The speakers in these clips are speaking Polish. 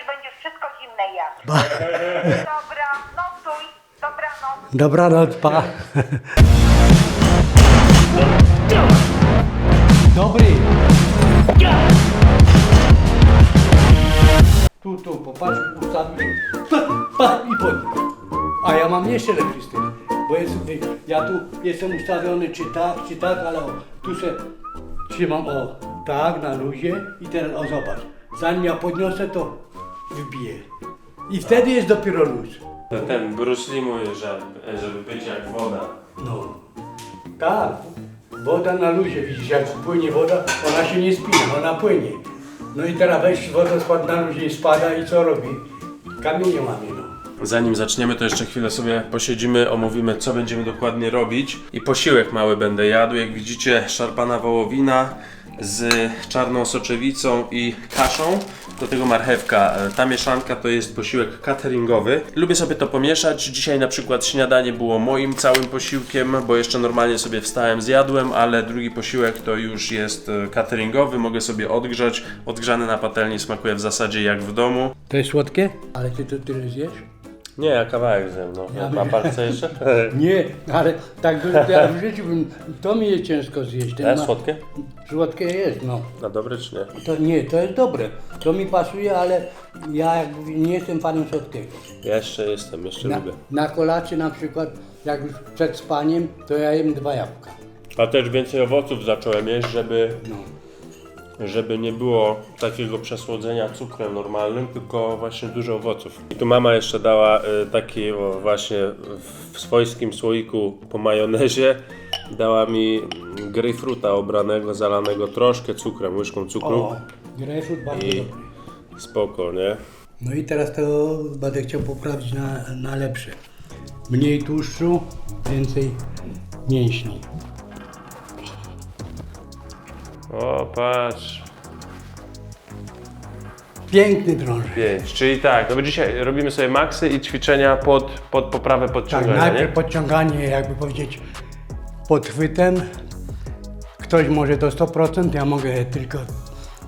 już będziesz wszystko zimne jadł. Dobra, no stój, dobranoc. Dobranoc, pa. Dobry. Tu, tu, popatrz, ustawił. Pa, i podnieś. A ja mam jeszcze lepszy styl. Bo jest, ja tu jestem ustawiony czy tak, czy tak, ale o, tu się trzymam o tak na luzie i teraz o zobacz. Zanim ja podniosę to wybiję. I wtedy jest dopiero luz. Ten Bruce Lee mówi, że żeby być jak woda. No. Tak. Woda na luzie, widzisz, jak płynie woda, ona się nie spina, ona płynie. No i teraz weź wodospad na luzie i spada i co robi? Kamienie łamie, no. Zanim zaczniemy, to jeszcze chwilę sobie posiedzimy, omówimy, co będziemy dokładnie robić. I posiłek mały będę jadł. Jak widzicie, szarpana wołowina z czarną soczewicą i kaszą. Do tego marchewka. E, Ta mieszanka to jest posiłek cateringowy. Lubię sobie to pomieszać. Dzisiaj na przykład śniadanie było moim całym posiłkiem, bo jeszcze normalnie sobie wstałem, zjadłem, ale drugi posiłek to już jest e, cateringowy. Mogę sobie odgrzać. Odgrzany na patelni smakuje w zasadzie jak w domu. To jest słodkie? Ale ty to tyle zjesz? Nie, ja kawałek zjem, no. Ja Ma bym- pan jeszcze? Nie, ale tak to ja w życiu bym, to mi jest ciężko zjeść. Ten E, ma- słodkie? Słodkie jest, no. Na dobre czy nie? To nie, to jest dobre. To mi pasuje, ale ja nie jestem fanem słodkiego. Ja jeszcze jestem, jeszcze Na, lubię. na kolację na przykład, jak już przed spaniem, to ja jem dwa jabłka. A też więcej owoców zacząłem jeść, żeby, No. Żeby nie było takiego przesłodzenia cukrem normalnym, tylko właśnie dużo owoców. I tu mama jeszcze dała y, taki właśnie w swojskim słoiku po majonezie dała mi grejpfruta obranego, zalanego troszkę cukrem, łyżką cukru. O, grejpfrut bardzo I- dobry. Spoko, nie? No i teraz to będę chciał poprawić na, na lepsze. Mniej tłuszczu, więcej mięśni. O, patrz. Piękny drążek. 5. Czyli tak, no bo dzisiaj robimy sobie maksy i ćwiczenia pod, pod poprawę Tak, podciągania, najpierw nie? podciąganie, jakby powiedzieć, pod chwytem. Ktoś może do 100%, ja mogę tylko,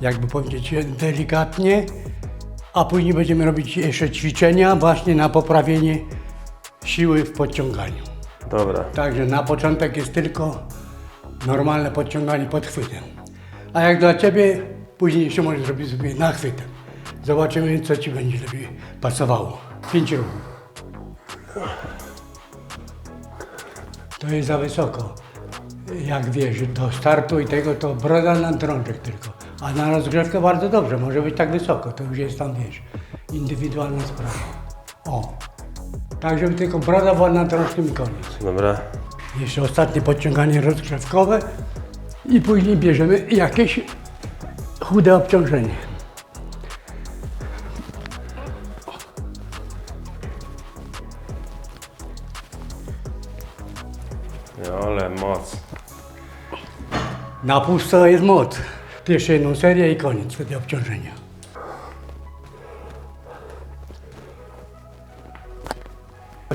jakby powiedzieć, delikatnie. A później będziemy robić jeszcze ćwiczenia właśnie na poprawienie siły w podciąganiu. Dobra. Także na początek jest tylko normalne podciąganie pod chwytem. A jak dla Ciebie, później jeszcze możesz zrobić sobie na chwytem. Zobaczymy, co Ci będzie lepiej pasowało. Pięć ruchów. To jest za wysoko. Jak wiesz, do startu i tego to broda na drążek tylko. A na rozgrzewkę bardzo dobrze, może być tak wysoko, to już jest tam, wiesz, indywidualna sprawa. O, tak żeby tylko broda była na drążkiem i koniec. Dobra. Jeszcze ostatnie podciąganie rozgrzewkowe i później bierzemy jakieś chude obciążenie. Ale moc. Na pusto jest moc. To jeszcze jedną serię i koniec wtedy obciążenia.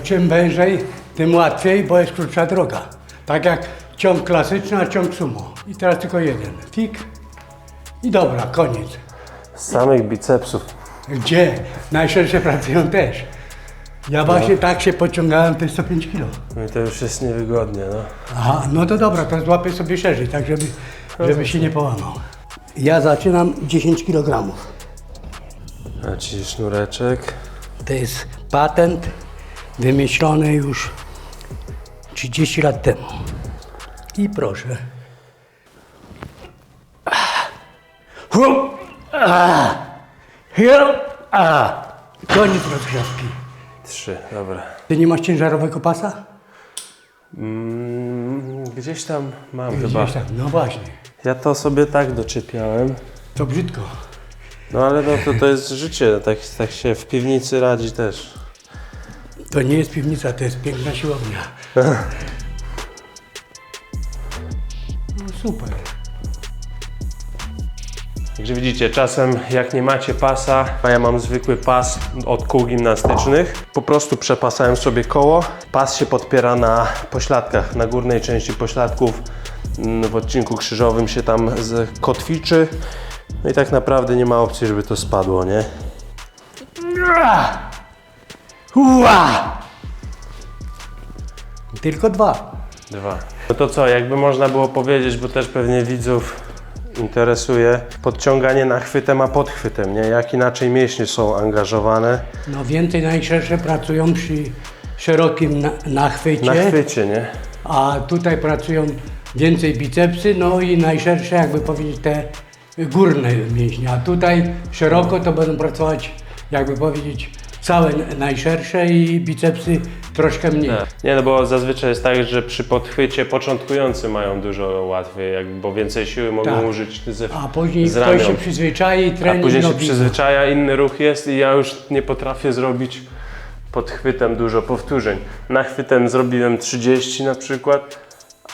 Czym wężej, tym łatwiej, bo jest krótsza droga. Tak jak ciąg klasyczny, a ciąg sumo. I teraz tylko jeden. Fik i dobra, koniec. Z samych bicepsów. Gdzie? Najszersze pracują też. Ja właśnie tak się pociągałem te 105 kg. No i to już jest niewygodnie, no. Aha, no to dobra, to złapię sobie szerzej, tak żeby, żeby się nie połamał. Ja zaczynam 10 kg. A ci sznureczek. To jest patent wymyślony już 30 lat temu. I proszę. Hup! A! Hup! A! Koniec rozgrzewki. Trzy, dobra. Ty nie masz ciężarowego pasa? Mm, gdzieś tam mam chyba. Gdzieś tam. No właśnie. Ja to sobie tak doczepiałem. To brzydko. No ale no to, to jest życie, tak, tak się w piwnicy radzi też. To nie jest piwnica, to jest piękna siłownia. super. Także widzicie, czasem jak nie macie pasa, a ja mam zwykły pas od kół gimnastycznych, po prostu przepasałem sobie koło. Pas się podpiera na pośladkach, na górnej części pośladków. Mm, W odcinku krzyżowym się tam kotwiczy. No i tak naprawdę nie ma opcji, żeby to spadło, nie? Ua! Tylko dwa. Dwa. No to co, jakby można było powiedzieć, bo też pewnie widzów interesuje, podciąganie nachwytem a podchwytem, nie? Jak inaczej mięśnie są angażowane No więcej najszersze pracują przy szerokim na, nachwycie, na chwycie, nie? a tutaj pracują więcej bicepsy, no i najszersze jakby powiedzieć te górne mięśnie, a tutaj szeroko to będą pracować jakby powiedzieć całe najszersze i bicepsy troszkę mniej. Nie, no bo zazwyczaj jest tak, że przy podchwycie początkujący mają dużo łatwiej, bo więcej siły mogą Tak. użyć ze, A później z ktoś ramion. się przyzwyczai i A trening później się przyzwyczaja, inny ruch jest i ja już nie potrafię zrobić pod chwytem dużo powtórzeń. Na chwytem zrobiłem 30 na przykład,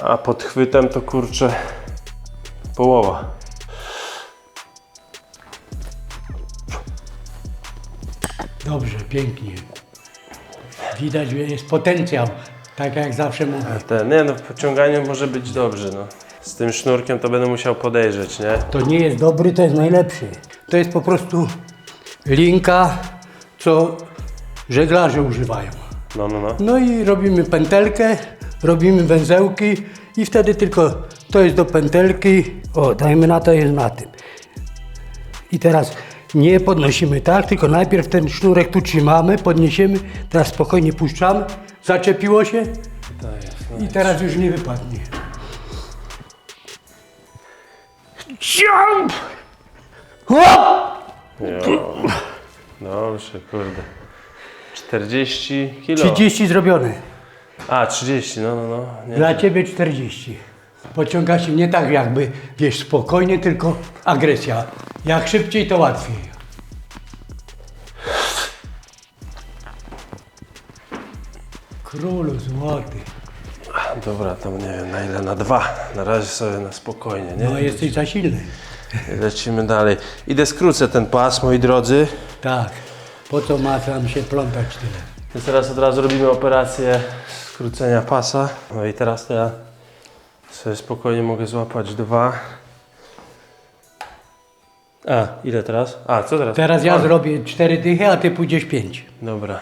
a pod chwytem to kurczę połowa. Dobrze, pięknie. Widać, że jest potencjał, tak jak zawsze mówię. Te, nie no, w pociąganiu może być dobrze, no. Z tym sznurkiem to będę musiał podejrzeć, nie? To nie jest dobry, to jest najlepszy. To jest po prostu linka, co żeglarze używają. No, no, no. No i robimy pętelkę, robimy węzełki i wtedy tylko to jest do pętelki. O, dajmy na to, jest na tym. I teraz nie podnosimy tak, tylko najpierw ten sznurek tu trzymamy, podniesiemy, teraz spokojnie puszczamy, zaczepiło się i teraz już nie wypadnie. Ciąg! Hop! Jo. Dobrze, kurde. 40 kilo. 30 zrobione. A, 30, no, no, no. Nie. Dla ciebie 40. Pociąga się nie tak jakby, wiesz, spokojnie, tylko agresja. Jak szybciej, to łatwiej. Królu złoty. Dobra, tam nie wiem na ile, na dwa. Na razie sobie na spokojnie, nie? No jesteś za silny. Lecimy dalej. Idę skrócę ten pas, moi drodzy. Tak. Po co ma tam się plątać tyle? Więc teraz od razu robimy operację skrócenia pasa. No i teraz to ja sobie spokojnie mogę złapać dwa. A, ile teraz? A, co teraz? Teraz ja zrobię cztery dychy, a ty pójdziesz pięć. Dobra.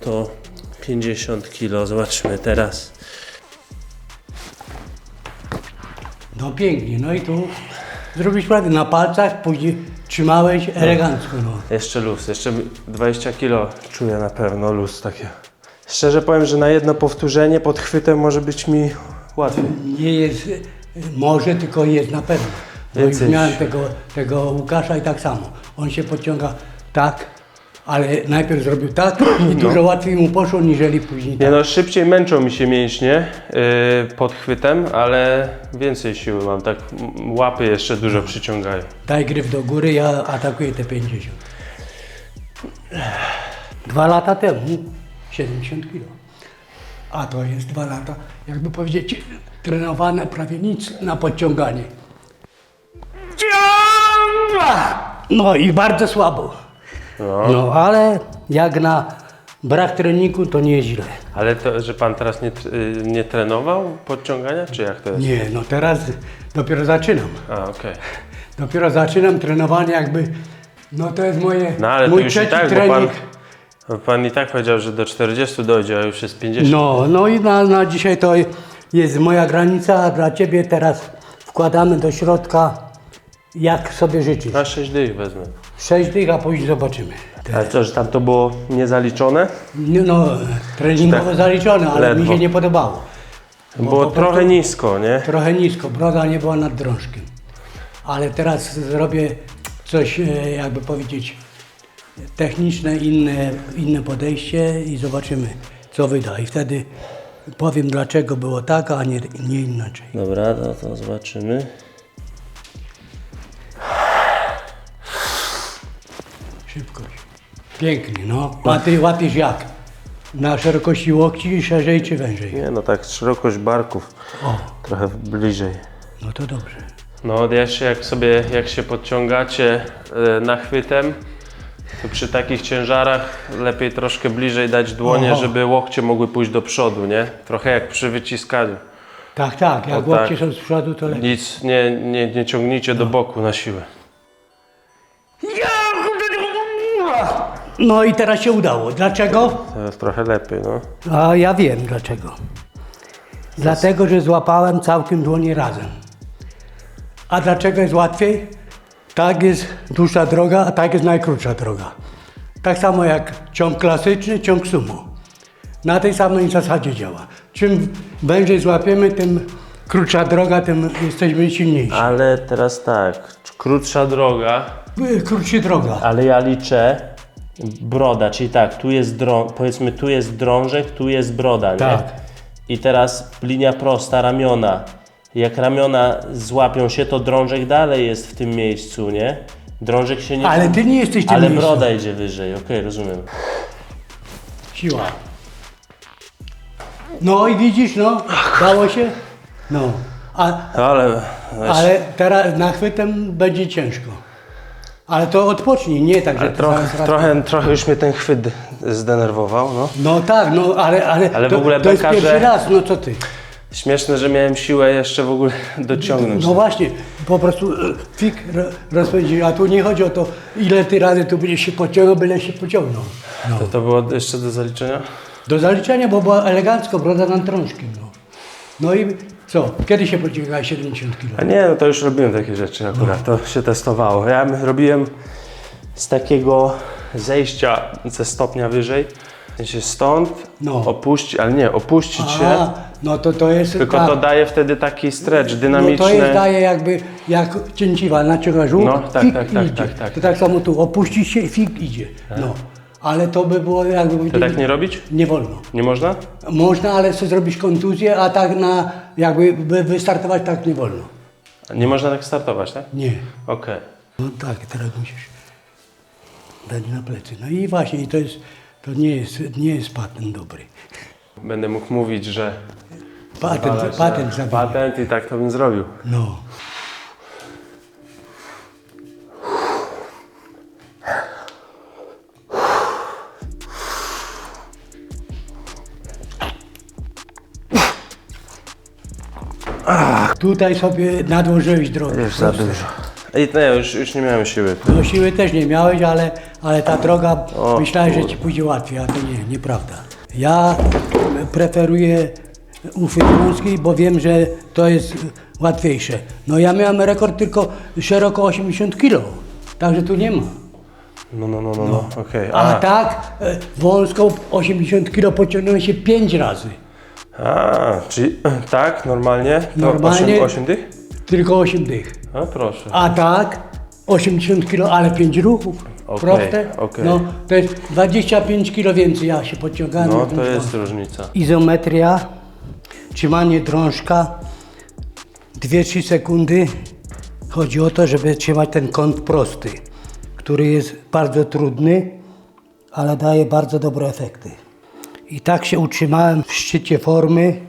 To 50 kilo, zobaczmy teraz. No pięknie, no i tu zrobisz prawdę. Na palcach później trzymałeś elegancko, no. Jeszcze luz, jeszcze 20 kilo czuję na pewno luz takie. Szczerze powiem, że na jedno powtórzenie pod chwytem może być mi łatwiej. Nie jest może, tylko jest na pewno. Bo już miałem tego, tego Łukasza i tak samo. On się podciąga tak, ale najpierw zrobił tak i dużo łatwiej mu poszło, niżeli później Nie tak. no, szybciej męczą mi się mięśnie yy, pod chwytem, ale więcej siły mam, tak m, łapy jeszcze dużo przyciągają. Daj gryf do góry, ja atakuję te 50. Dwa lata temu 70 kg. A to jest dwa lata, jakby powiedzieć, trenowane prawie nic na podciąganie. No i bardzo słabo. No ale jak na brak treningu to nie jest źle. Ale to, że pan teraz nie, y, nie trenował podciągania, czy jak to jest? Nie, no teraz dopiero zaczynam. A, okej. Dopiero zaczynam trenowanie jakby, no to jest moje, No ale to mój już i trzeci tak, bo trening. Pan, i tak powiedział, że do 40 dojdzie, a już jest 50. No, no i na, na dzisiaj to jest moja granica, a dla Ciebie teraz wkładamy do środka, jak sobie życzysz. Na 6 dych wezmę. Sześć dych, a później zobaczymy. Ale co, że tam to było niezaliczone? No, no treningowo tak zaliczone, ale mi ledwo. się nie podobało. Bo Było trochę prostu nisko, nie? Trochę nisko, broda nie była nad drążkiem. Ale teraz zrobię coś, e, jakby powiedzieć, techniczne, inne, inne podejście i zobaczymy, co wyda. I wtedy powiem, dlaczego było tak, a nie, nie inaczej. Dobra, to, to zobaczymy. Szybkość. Pięknie, no. A ty łapiesz jak? Na szerokości łokci, szerzej czy wężej? Nie no, tak szerokość barków. O, Trochę bliżej. no to dobrze. No, jeszcze jak sobie, jak się podciągacie e, nachwytem, to przy takich ciężarach lepiej troszkę bliżej dać dłonie, Oho. żeby łokcie mogły pójść do przodu, nie? Trochę jak przy wyciskaniu. Tak, tak, jak O, łokcie tak. są z przodu, to lepiej. Nic nie, nie, nie ciągnijcie do no. boku na siłę. No i teraz się udało. Dlaczego? Teraz trochę lepiej, no. A ja wiem dlaczego. Dlatego, że złapałem całkiem dłonie razem. A dlaczego jest łatwiej? Tak jest dłuższa droga, a tak jest najkrótsza droga. Tak samo jak ciąg klasyczny, ciąg sumo. Na tej samej zasadzie działa. Czym wężej złapiemy, tym krótsza droga, tym jesteśmy silniejsi. Ale teraz tak, krótsza droga, Krótsza droga. ale ja liczę broda, czyli tak, tu jest drą, powiedzmy tu jest drążek, tu jest broda, nie? Tak. I teraz linia prosta, ramiona. Jak ramiona złapią się, to drążek dalej jest w tym miejscu, nie? Drążek się nie... Ale ty nie jesteś tym Ale miejscu. broda idzie wyżej, okej, rozumiem. Siła. No i widzisz, no, dało się? No. A, Ale... ale teraz nachwytem będzie ciężko. Ale to odpocznij, nie tak, że Trochę, zaraz raz- trochę, trochę już mnie ten chwyt zdenerwował, no. No tak, no ale, ale, Ale w ogóle to jest pierwszy raz, no co ty? Śmieszne, że miałem siłę jeszcze w ogóle dociągnąć. No właśnie, po prostu e, fik ro- rozpędził, a tu nie chodzi o to, ile ty razy tu będziesz się pociągnął, byle się pociągnął. To, to było jeszcze do zaliczenia? Do zaliczenia, bo była elegancko, broda nad trążkiem, no. No i co, kiedy się pociągałeś 70 kg? A nie, no to już robiłem takie rzeczy akurat, to się testowało. Ja robiłem z takiego zejścia ze stopnia wyżej, sensie stąd No. opuścić, ale nie, opuścić się, A, no to to jest tylko tak. to daje wtedy taki stretch No dynamiczny. to jest daje jakby jak cięciwa, naciągasz łuk, No, tak, fik tak, tak, idzie. tak, tak. To tak samo tu, opuścisz się i fik idzie. No. Ale to by było jakby... To tak nie robić? Nie wolno. Nie można? Można, ale chcę zrobić kontuzję, a tak na, jakby by wystartować tak nie wolno. Nie można tak startować, tak? Nie. Okej. No tak, teraz musisz dać na plecy. No i właśnie, i to jest, to nie jest, nie jest patent dobry. Będę mógł mówić, że Patent, że patent zabija. patent i tak to bym zrobił. No. Tutaj sobie nadłożyłeś drogę. Już za dużo. I nie, już, już nie miałem siły. No siły też nie miałeś, ale, ale ta droga, O myślałeś, że ci pójdzie łatwiej, a to nie, nieprawda. Ja preferuję uchwyt wąski, bo wiem, że to jest łatwiejsze. No ja miałem rekord tylko szeroko 80 kg, także tu nie ma. No, no, no, no, no. okej. A, A, tak e, wąską 80 kg pociągnąłem się 5 razy. a, czyli tak, normalnie? To Normalnie. 8, 8 tych? Tylko 8 dych. A proszę. A tak 80 kg, ale 5 ruchów. Okej, Proste. okej. No, to jest 25 kg więcej ja się podciągałem. No to jest różnica. Izometria, trzymanie drążka 2-3 sekundy. Chodzi o to, żeby trzymać ten kąt prosty, który jest bardzo trudny, ale daje bardzo dobre efekty. I tak się utrzymałem w szczycie formy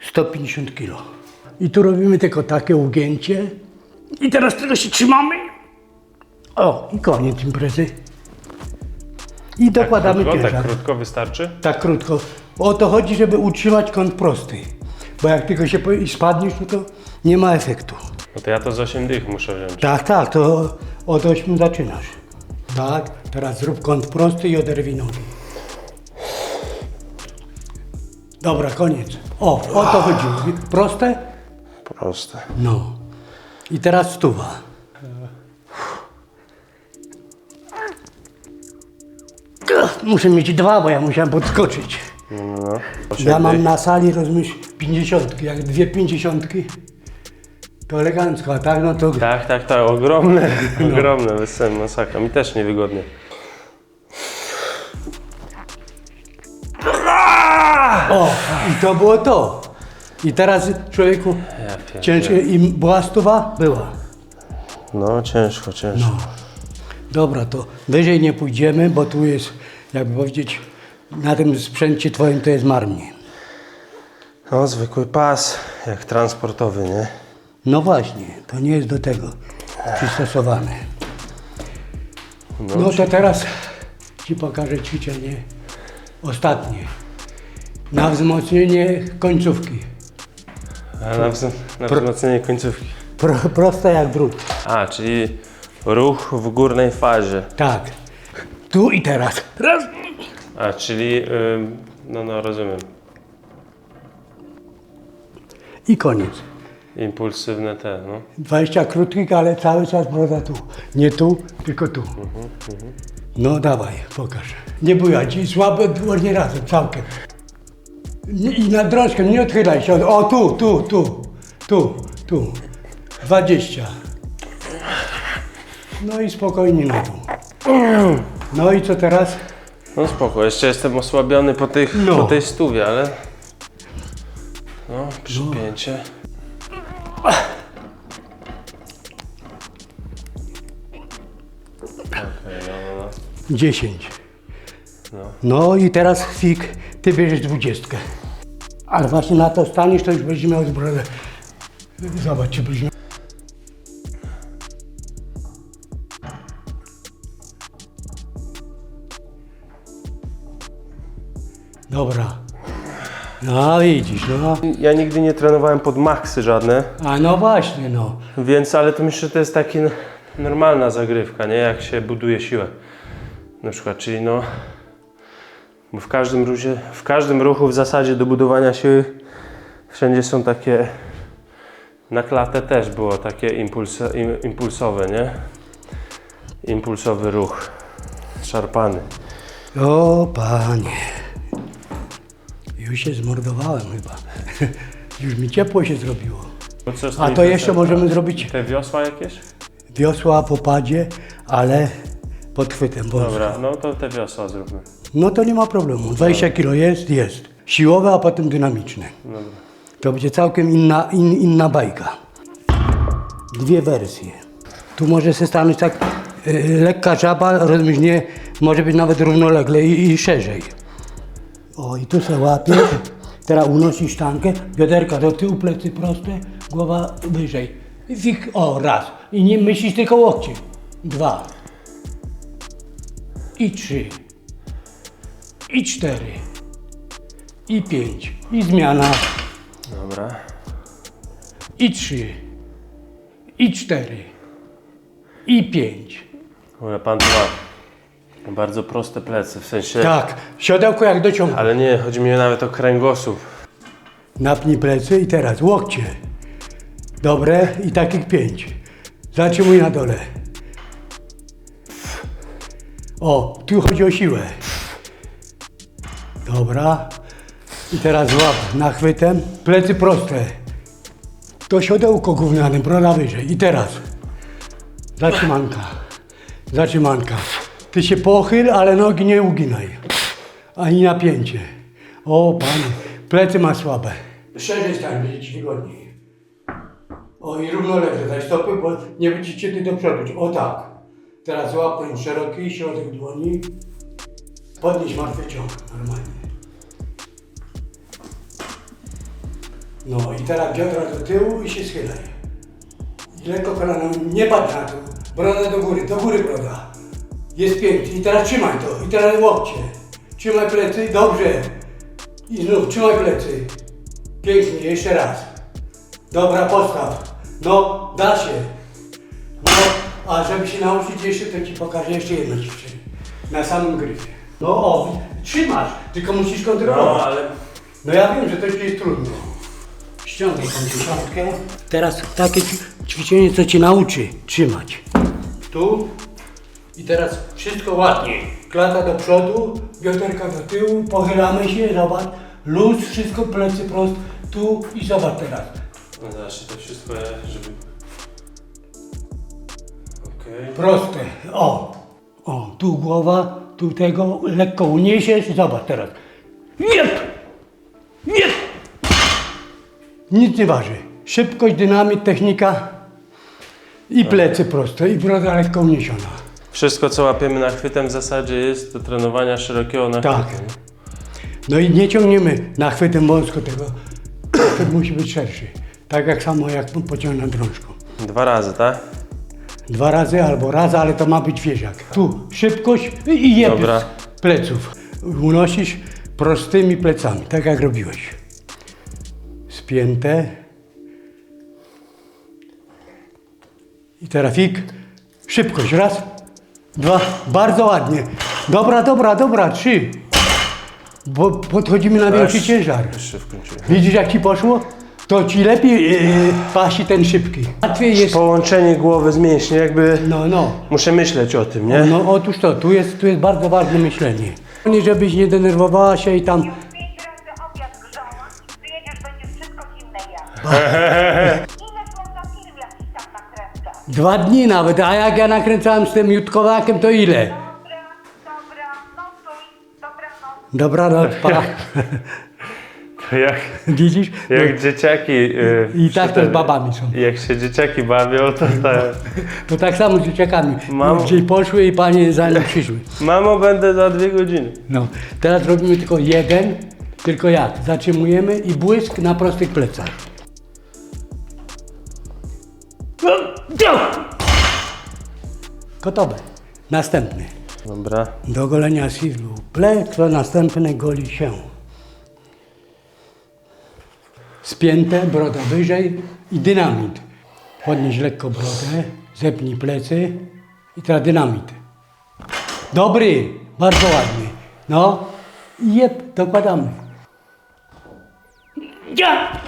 150 kg. I tu robimy tylko takie ugięcie. I teraz tylko się trzymamy. O, i koniec imprezy. I dokładamy krótko, ciężar. tak krótko wystarczy? Tak krótko. O to chodzi, żeby utrzymać kąt prosty. Bo jak tylko się spadniesz, no to nie ma efektu. No to ja to z 8 dych muszę wziąć. Tak, tak, to od 8 zaczynasz. Tak, teraz zrób kąt prosty i oderwij nogi. Dobra, koniec. O, o to chodziło. Proste? Proste. No. I teraz stuwa. Muszę mieć dwa, bo ja musiałem podskoczyć. No, no, no. 8 Ja mam na sali, rozumiesz, pięćdziesiątki. Jak dwie pięćdziesiątki, to elegancko, a tak no to... Tak, tak, tak, ogromne, ogromne, bez sen, masakra. Mi też niewygodnie. O, i to było to. I teraz człowieku, Ja ciężko, i była stuwa? Była. No, ciężko, ciężko. Dobra, to wyżej nie pójdziemy, bo tu jest, jakby powiedzieć, na tym sprzęcie twoim to jest marnie. No, zwykły pas, jak transportowy, nie? No właśnie, to nie jest do tego przystosowane. No to teraz Ci pokażę ćwiczenie ostatnie. Na wzmocnienie końcówki. A na, wz- na wzmocnienie końcówki. Pro, proste jak drut. A, czyli ruch w górnej fazie. Tak. Tu i teraz. Raz. A, czyli, no, no, rozumiem. I koniec. Impulsywne te, no. 20 krótkich, ale cały czas broda tu. Nie tu, tylko tu. No dawaj, pokaż. Nie bujaj, ci słabe dłonie razem, całkiem. I na drążkę, nie odchylaj się. O, tu, tu, tu, tu, tu. 20. No i spokojnie na dół. No i co teraz? No spoko, jeszcze jestem osłabiony po, tych, No. po tej stówie, ale... No, przypięcie. Okej, no, no, no. 10. No i teraz fik, ty bierzesz 20. Ale właśnie na to staniesz, to już będziesz miał zbrodę. Zobacz, czy będziesz miał. Dobra. No widzisz, no. Ja nigdy nie trenowałem pod maksy żadne, A no właśnie, no. więc, ale to myślę, że to jest taka normalna zagrywka, nie? Jak się buduje siłę. Na przykład, czyli no... Bo w każdym, ruzie, w każdym ruchu w zasadzie do budowania siły wszędzie są takie... Na klatę też było takie impulso, im, impulsowe, nie? Impulsowy ruch. Szarpany. O panie. Już się zmordowałem chyba. Już mi ciepło się zrobiło. A to jeszcze możemy zrobić Te wiosła jakieś? wiosła po padzie, ale pod chwytem. Bo Dobra, no to te wiosła zróbmy. No to nie ma problemu. 20 kilo jest, jest. Siłowe, a potem dynamiczne. Dobra. To będzie całkiem inna, in, inna bajka. Dwie wersje. Tu może się stanąć tak y, lekka żaba, rozumiesz, nie, może być nawet równolegle i, i szerzej. O, i tu se łapiesz, teraz unosisz sztankę, bioderka do tyłu, plecy proste, głowa wyżej. I Fik, o, raz. I nie myślisz tylko łokcie. Dwa. I trzy. I cztery. I pięć. I zmiana. Dobra. I trzy. I cztery. I pięć. Dobra, pan tu ma bardzo proste plecy, w sensie... Tak, siodełko jak dociągnę. Ale nie, chodzi mi nawet o kręgosłup. Napnij plecy i teraz łokcie. Dobre i takich pięć. Zatrzymuj na dole. O, tu chodzi o siłę. Dobra. I teraz łap nachwytem. Plecy proste. To siodełko gówniane, broda wyżej. I teraz. Zatrzymanka. Zatrzymanka. Ty się pochyl, ale nogi nie uginaj. Ani napięcie. O, panie, plecy ma słabe. Szerzej stań, będzie ci wygodniej. O, i równolegle daj stopy, bo nie będziecie ty do przodu. O tak. Teraz łapnąć szeroki środek dłoni. Podnieś martwy ciąg, normalnie. No i teraz biodra do tyłu i się schylaj. I lekko kolana, nie patrz na to. Broda do góry, do góry broda. Jest pięknie. I teraz trzymaj to. I teraz łokcie. Trzymaj plecy, dobrze. I znów trzymaj plecy. Pięknie, jeszcze raz. Dobra, postaw. No, da się. No, a żeby się nauczyć jeszcze, to ci pokażę jeszcze jedno ćwiczenie. Na samym gryfie. No o, trzymasz, tylko musisz kontrolować. ale... No ja wiem, że to jest trudno. Ściągaj tą dziesiątkę. Teraz takie ćwi- ćwiczenie, co cię nauczy trzymać. Tu i teraz wszystko ładnie. Klata do przodu, bioderka do tyłu, pochylamy się, zobacz. Luz, wszystko, plecy prost. Tu i zobacz teraz. No zaraz to wszystko, żeby... Okej. Proste. O, o, tu głowa, tu tego, lekko uniesiesz, zobacz teraz. Jep! Jep! Nic nie waży. Szybkość, dynamit, technika i plecy proste, i broda lekko uniesiona. Wszystko, co łapiemy nachwytem w zasadzie jest do trenowania szerokiego nachwytu. Tak. No i nie ciągniemy nachwytem wąsko tego. Nachwyt musi być szerszy. Tak jak samo jak pociągnę drążką. Dwa razy, tak? Dwa razy albo raz, ale to ma być wieżak. Tu szybkość i jeb Dobra. z pleców. Unosisz prostymi plecami, tak jak robiłeś. Spięte. I teraz fik. Szybkość. Raz, dwa. Bardzo ładnie. Dobra, dobra, dobra, trzy. Bo podchodzimy na większy Aż- ciężar. Widzisz jak ci poszło? To ci lepiej yy, pasi ten szybki. Łatwiej jest. Połączenie głowy z mięśni, jakby No, no. muszę myśleć o tym, nie? No otóż to, tu jest, tu jest bardzo ważne myślenie. Nie żebyś nie denerwowała się i tam. Dwa dni nawet, a jak ja nakręcałem z tym Jutkowakiem, to ile? Dobra, dobra, no stój, dobra, no. Dobranoc, pa. To jak, Widzisz? jak dzieciaki. Yy, I tak to z babami są. Jak się dzieciaki bawią, to tak. To tak samo z dzieciakami. Mamo. Gdzie poszły i panie za nim przyszły. Mamo, będę za dwie godziny. No, teraz robimy tylko jeden, tylko jak? Zatrzymujemy i błysk na prostych plecach. Gotowe. Następny. Dobra. Do golenia sidlu plec, to następny goli się. Spięte, broda wyżej i dynamit. Podnieś lekko brodę, zepnij plecy i teraz dynamit. Dobry, bardzo ładny. No i jeb, dokładamy. Ja!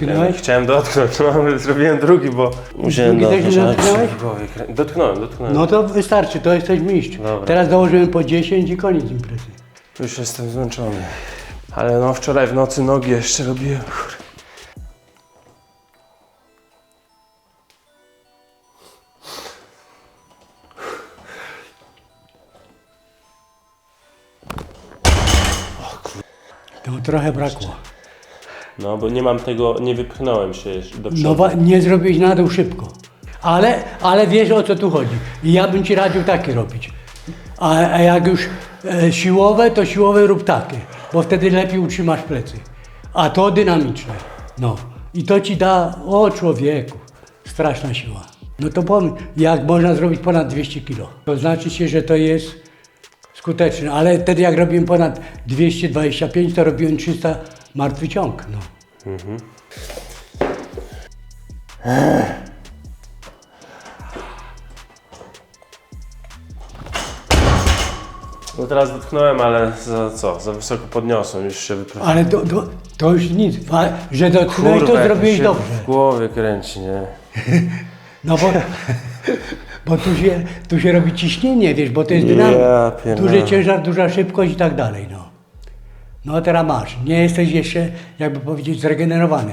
Dotknąłeś? Chciałem dotknąć, no, ale zrobiłem drugi, bo musiałem Drugi też nie dotknąć. ale dotknąłeś? w głowie krę- Dotknąłem, dotknąłem. No to wystarczy, to jesteś mistrz. Dobra. Teraz dołożymy po 10 i koniec imprezy. Już jestem zmęczony. Ale no, wczoraj w nocy nogi jeszcze robiłem. Kurde. To trochę brakło. No, bo nie mam tego, nie wypchnąłem się do przodu. No nie zrobiłeś na dół szybko. Ale, ale wiesz o co tu chodzi. I ja bym ci radził takie robić. A, a jak już e, siłowe, to siłowe rób takie. Bo wtedy lepiej utrzymasz plecy. A to dynamiczne. No. I to ci da, o człowieku, straszna siła. No to pomyśl, jak można zrobić ponad 200 kg. To znaczy się, że to jest skuteczne. Ale wtedy jak robiłem ponad 225, to robiłem 300 martwy ciąg. No. No teraz dotknąłem, ale za co? Za wysoko podniosłem, już się wyprowadziłem. Ale to, to, to już nic, Wa- że dotknąłeś, to zrobiłeś dobrze. w głowie kręci, nie? No bo, bo tu, się, tu się robi ciśnienie, wiesz, bo to jest dynamik. Ja pierdolę. Duży ciężar, duża szybkość i tak dalej, no. No teraz masz, nie jesteś jeszcze, jakby powiedzieć, zregenerowany.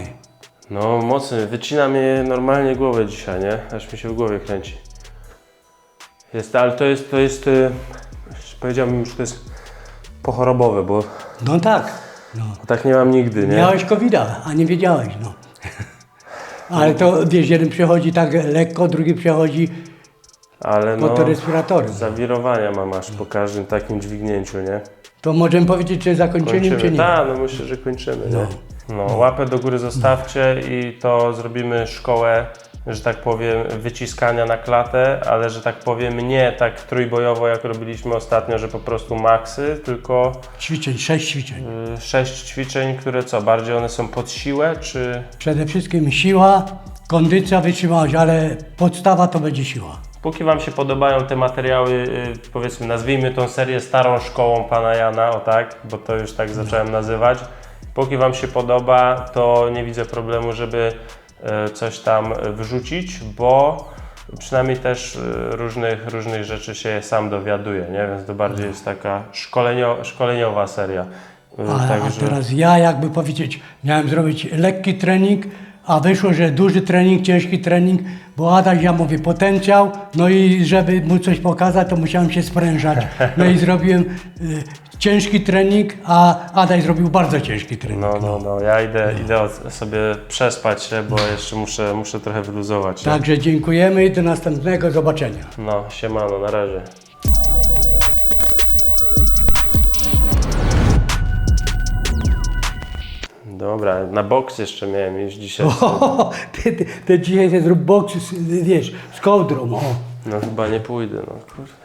No mocny, wycina mnie normalnie głowę dzisiaj, nie? Aż mi się w głowie kręci. Jest, ale to jest, to jest, y, powiedziałbym, że to jest pochorobowe, bo, No tak, no. bo tak nie mam nigdy, nie? Miałeś covid a nie wiedziałeś, no. Ale to, wiesz, jeden przechodzi tak lekko, drugi przechodzi Ale no, to respiratorem. zawirowania mam aż po każdym takim dźwignięciu, nie? To możemy powiedzieć, czy zakończeniem, czy nie. Tak, no myślę, że kończymy, nie? No, łapę do góry zostawcie i to zrobimy szkołę, że tak powiem, wyciskania na klatę, ale że tak powiem nie tak trójbojowo jak robiliśmy ostatnio, że po prostu maksy, tylko Ćwiczeń, sześć ćwiczeń. y, sześć ćwiczeń, które co, bardziej one są pod siłę, czy Przede wszystkim siła, kondycja, wytrzymałość, ale podstawa to będzie siła. Póki Wam się podobają te materiały, y, powiedzmy, nazwijmy tą serię starą szkołą Pana Jana, o tak, bo to już tak zacząłem nazywać. Póki Wam się podoba, to nie widzę problemu, żeby y, coś tam wrzucić, bo przynajmniej też y, różnych, różnych rzeczy się sam dowiaduję, nie? Więc to bardziej jest taka szkolenio, szkoleniowa seria. Y, A, a Także teraz ja, jakby powiedzieć, miałem zrobić lekki trening, a wyszło, że duży trening, ciężki trening, bo Adaś, ja mówię, potencjał, no i żeby mu coś pokazać, to musiałem się sprężać. No i zrobiłem y, ciężki trening, a Adaś zrobił bardzo ciężki trening. no, no, no, ja idę, idę od- sobie przespać się, bo jeszcze muszę, muszę trochę wyluzować. Także dziękujemy i do następnego zobaczenia. No, siemano, na razie. Dobra, na boks jeszcze miałem iść dzisiaj. O, ty, ty, ty dzisiaj zrób boks, z- wiesz, z kołdrą, o. No chyba nie pójdę, no kurde.